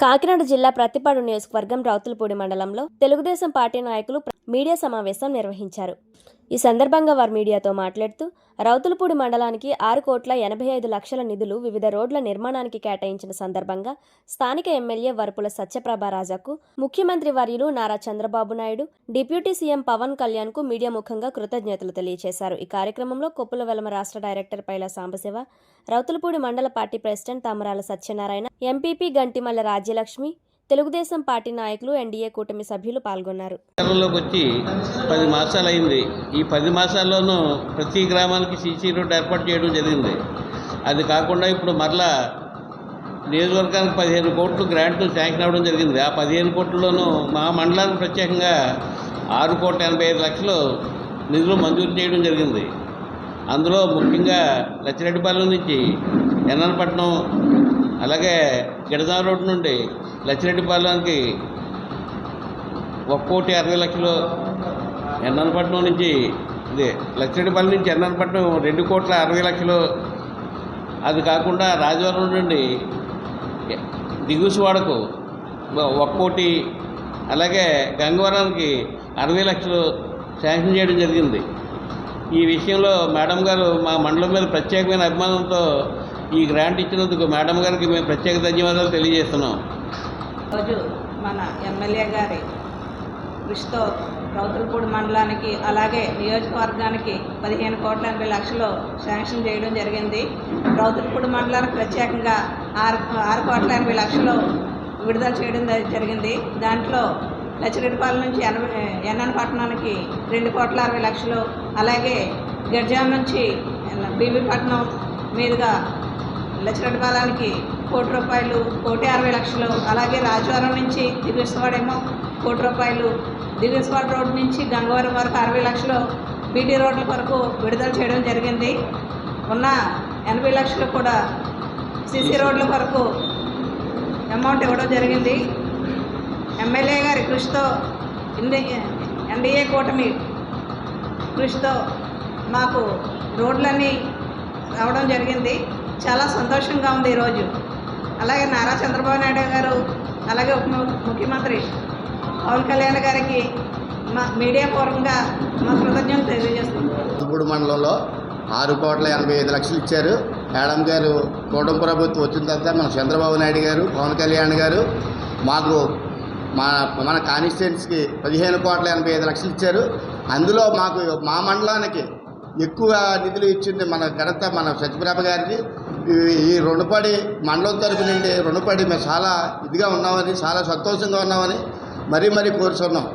కాకినాడ జిల్లా ప్రతిపాడు నియోజకవర్గం రౌతులపూడి మండలంలో తెలుగుదేశం పార్టీ నాయకులు మీడియా సమావేశం నిర్వహించారు. ఈ సందర్భంగా వారు మీడియాతో మాట్లాడుతూ రౌతులపూడి మండలానికి ఆరు కోట్ల ఎనభై ఐదు లక్షల నిధులు వివిధ రోడ్ల నిర్మాణానికి కేటాయించిన సందర్భంగా స్థానిక ఎమ్మెల్యే వరపుల సత్యప్రభ రాజాకు ముఖ్యమంత్రి వర్యులు నారా చంద్రబాబు నాయుడు డిప్యూటీ సీఎం పవన్ కళ్యాణ్కు మీడియా ముఖంగా కృతజ్ఞతలు తెలియజేశారు. ఈ కార్యక్రమంలో కొప్పుల వెలమ రాష్ట్ర డైరెక్టర్ పైల సాంబశివ రౌతులపూడి మండల party president Tamarala Satyanarayana MPP Gantimalla Rajyalakshmi Telugu Desam party నాయకులు ఎన్డీఏ కూటమి సభ్యులు పాల్గొన్నారు. వచ్చి పది మాసాలు అయింది ఈ పది మాసాల్లోనూ ప్రతి గ్రామానికి సీసీ రోడ్డు ఏర్పాటు చేయడం జరిగింది. అది కాకుండా ఇప్పుడు మరలా నియోజకవర్గానికి పదిహేను కోట్లు గ్రాంట్ శాంక్షన్ అవ్వడం జరిగింది. ఆ పదిహేను కోట్లలోనూ మా మండలానికి ప్రత్యేకంగా ఆరు కోట్ల ఎనభై ఐదు లక్షలు నిధులు మంజూరు చేయడం జరిగింది. అందులో ముఖ్యంగా లచ్చిరెడ్డిపాలెం నుంచి ఎన్నపట్నం అలాగే గిడదాం రోడ్డు నుండి లచ్చిరెడ్డిపాలెంకి ఒక కోటి అరవై లక్షలు ఎన్నపట్నం నుంచి ఇది లచ్చిరెడ్డిపల్లి నుంచి ఎన్నపట్నం రెండు కోట్ల అరవై లక్షలు. అది కాకుండా రాజవరం నుండి దిగుసువాడకు ఒక కోటి అలాగే గంగవరానికి అరవై లక్షలు శాంక్షన్ చేయడం జరిగింది. ఈ విషయంలో మేడం గారు మా మండలం మీద ప్రత్యేకమైన అభిమానంతో ఈ గ్రాంట్ ఇచ్చినందుకు మేడం గారికి మేము ప్రత్యేక ధన్యవాదాలు తెలియజేస్తున్నాం. రోజు మన ఎమ్మెల్యే గారి కృషితో రౌతులపూడి మండలానికి అలాగే నియోజకవర్గానికి పదిహేను కోట్ల ఎనభై లక్షలు శాంక్షన్ చేయడం జరిగింది. రౌతులపూడి మండలానికి ప్రత్యేకంగా ఆరు ఆరు కోట్ల ఎనభై లక్షలు విడుదల చేయడం జ- జరిగింది. దాంట్లో లచ్చిరెడ్డిపాలెం నుంచి ఎనభై ఎన్ఎన్ పట్టణానికి రెండు కోట్ల అరవై లక్షలు అలాగే గడ్జాం నుంచి బీబీపట్నం మీదుగా లచ్చిరెడ్డిపాలెంకి కోటి రూపాయలు కోటి అరవై లక్షలు. అలాగే రాజవరం నుంచి దిగుసవాడేమో కోటి రూపాయలు. దిగుసవాడ రోడ్ నుంచి గంగవరం వరకు అరవై లక్షలు. బీటీ రోడ్ల వరకు విడుదల చేయడం జరిగింది. ఉన్న ఎనభై లక్షలు కూడా సిసి రోడ్ల వరకు అమౌంట్ ఇవ్వడం జరిగింది. ఎమ్మెల్యే గారి కృషితో ఇండి ఎన్డీఏ కూటమి కృషితో మాకు రోడ్లన్నీ రావడం జరిగింది. చాలా సంతోషంగా ఉంది ఈరోజు అలాగే నారా చంద్రబాబు నాయుడు గారు అలాగే ఉప ముఖ్యమంత్రి పవన్ కళ్యాణ్ గారికి మా మీడియా పూర్వంగా మా కృతజ్ఞతలు తెలియజేస్తున్నాం. తూపుడు మండలంలో ఆరు కోట్ల ఎనభై ఐదు లక్షలు ఇచ్చారు. మేడం గారు కూటమి ప్రభుత్వం వచ్చిన తర్వాత మన చంద్రబాబు నాయుడు గారు పవన్ కళ్యాణ్ గారు మాకు మా మన కాన్స్టిట్యున్సీకి పదిహేను కోట్ల ఎనభై ఐదు లక్షలు ఇచ్చారు. అందులో మాకు మా మండలానికి ఎక్కువ నిధులు ఇచ్చింది మన ఘనత మన సత్యప్రభ గారిది. ఈ రుణపడి మండలం తరపు నుండి రుణపడి మేము చాలా ఇదిగా ఉన్నామని చాలా సంతోషంగా ఉన్నామని మరీ మరీ కోరుచున్నాం.